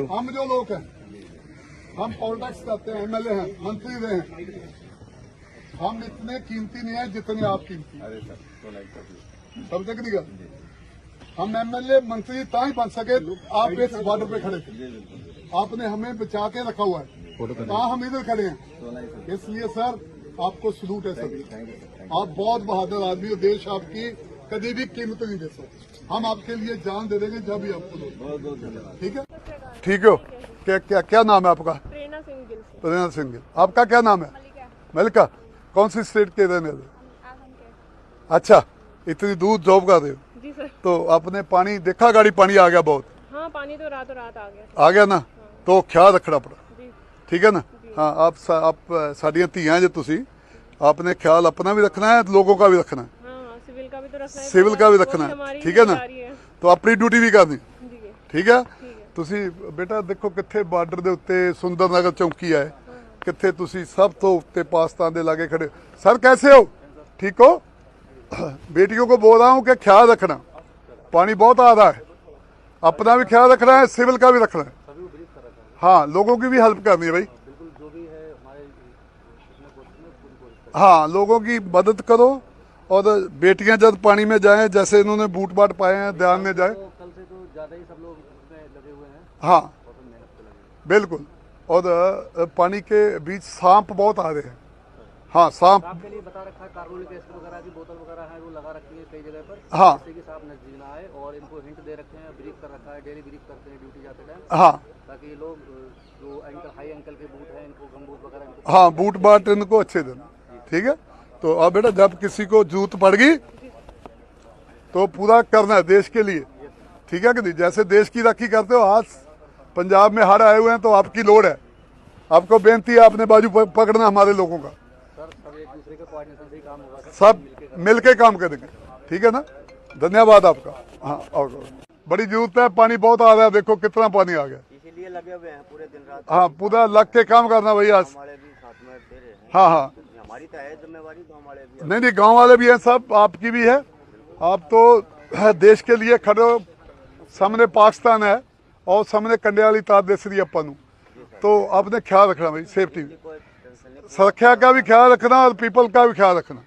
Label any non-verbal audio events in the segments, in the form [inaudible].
हम जो लोग हैं हम पॉलिटिक्स करते हैं एमएलए हैं मंत्री रहे हैं हम इतने कीमती नहीं है जितने आप कीमती। अरे सर तो समझे कि नहीं हम एमएलए मंत्री ता ही बन सके आप इस बॉर्डर पे खड़े। थे आपने हमें बचा के रखा हुआ है। कहा हम इधर खड़े हैं। इसलिए सर आपको सलूट है सर आप बहुत बहादुर आदमी हो देश आपकी कभी भी कीमत नहीं दे सकते। हम आपके लिए जान दे देंगे जब भी आपको ठीक है? ठीक हो क्या क्या क्या नाम है आपका? प्रेरणा सिंह गिल आपका क्या नाम है? मलिका कौन सी स्टेट के रहने वाले? अच्छा इतनी दूर जॉब कर रहे हो? तो आपने पानी देखा गाड़ी पानी आ गया बहुत? हाँ पानी तो रातों रात आ गया। आ गया ना? हाँ। तो ख्याल रखना पड़ा ठीक है ना? हाँ आप सा, आप साड़ियाँ धियाँ जो तुसी। आपने ख्याल अपना भी रखना है लोगों का भी रखना है। हाँ, तो सिविल का भी रखना है। ठीक है ना? तो अपनी ड्यूटी भी करनी। ठीक है? ਤੁਸੀਂ ਬੇਟਾ ਦੇਖੋ ਕਿੱਥੇ ਬਾਰਡਰ ਦੇ ਉੱਤੇ ਸੁੰਦਰ ਨਗਰ ਚੌਂਕੀ ਹੈ ਕਿੱਥੇ ਤੁਸੀਂ ਸਭ ਤੋਂ ਉੱਤੇ ਪਾਕਿਸਤਾਨ ਦੇ ਲਾਗੇ ਖੜੇ ਸਰ कैसे हो ठीक हो [coughs] बेटियों को बोल रहा हूँ कि ख्याल रखना पानी बहुत आ रहा है अपना भी ख्याल रखना है सिविल का भी रखना है हाँ लोगों की भी हेल्प करनी है भाई हाँ लोगों की मदद करो और बेटियां जब पानी में जाएं जैसे इन्होंने बूट बाट पाए हैं ध्यान में जाए हैं हाँ बिल्कुल। और पानी के बीच सांप बहुत आ रहे हैं। हाँ सांप। आपके लिए बता रखा है कार्बोलिक एसिड वगैरह की बोतल वगैरह है वो लगा रखी है कई जगह पर। हाँ। कि सांप नज़दीक ना आए और इनको हिंट दे रखे हैं ब्रीफ कर रखा है डेली ब्रीफ करते हैं ड्यूटी जाते टाइम। हाँ। ताकि ये लोग जो एंकल हाई एंकल के बूट हैं इनको गम बूट वगैरह हाँ बूट बाट इनको अच्छे देना। ठीक है? तो अब बेटा जब किसी को जूत पड़ गई तो पूरा करना है देश के लिए। ठीक है कि नहीं? जैसे देश की राखी करते हो आज पंजाब में हड़ आए हुए हैं तो आपकी लोड है। आपको बेनती है आपने बाजू पकड़ना हमारे लोगों का। सब मिलके काम करेंगे। ठीक है ना? धन्यवाद आपका। हाँ और बड़ी ज़रूरत है पानी बहुत आ रहा है देखो कितना पानी आ गया। इसीलिए लगे हुए हैं पूरे दिन रात। हाँ पूरा लग के काम करना भैया। हैं। हाँ हाँ। हमारी तो है जिम्मेवारी तो हमारे भी नहीं नहीं गाँव वाले भी हैं सब आपकी भी है। आप तो देश के लिए खड़े हो। सामने पाकिस्तान है। और सामने कंडे वाली तार दिस रही अपन तो आपने ख्याल रखना भाई सेफ्टी सुरक्षा का भी ख्याल रखना और पीपल का भी ख्याल रखना।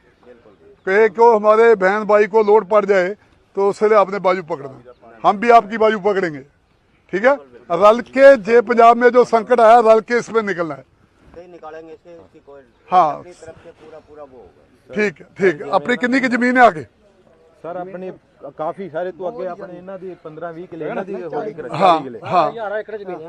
कहे को हमारे बहन भाई को लोड पड़ जाए तो उसके आपने बाजू पकड़ना। हम भी आपकी बाजू पकड़ेंगे। ठीक है? रल के जे पंजाब में जो संकट आया रल के इसमें निकलना है। हाँ। ठीक है ठीक है। अपनी किन्नी की ज़मीन है आगे? ਸਰ ਆਪਣੇ ਕਾਫੀ ਸਾਰੇ ਤੋਂ ਅੱਗੇ ਆਪਣੇ ਇਹਨਾਂ ਦੀ 15 20 ਕਿਲੇ ਇਹਨਾਂ ਦੀ ਹੋਲੀ ਕਰਾਈ ਹਾਂ ਹਾਂ ਹਜ਼ਾਰਾਂ ਏਕੜ ਜ਼ਮੀਨ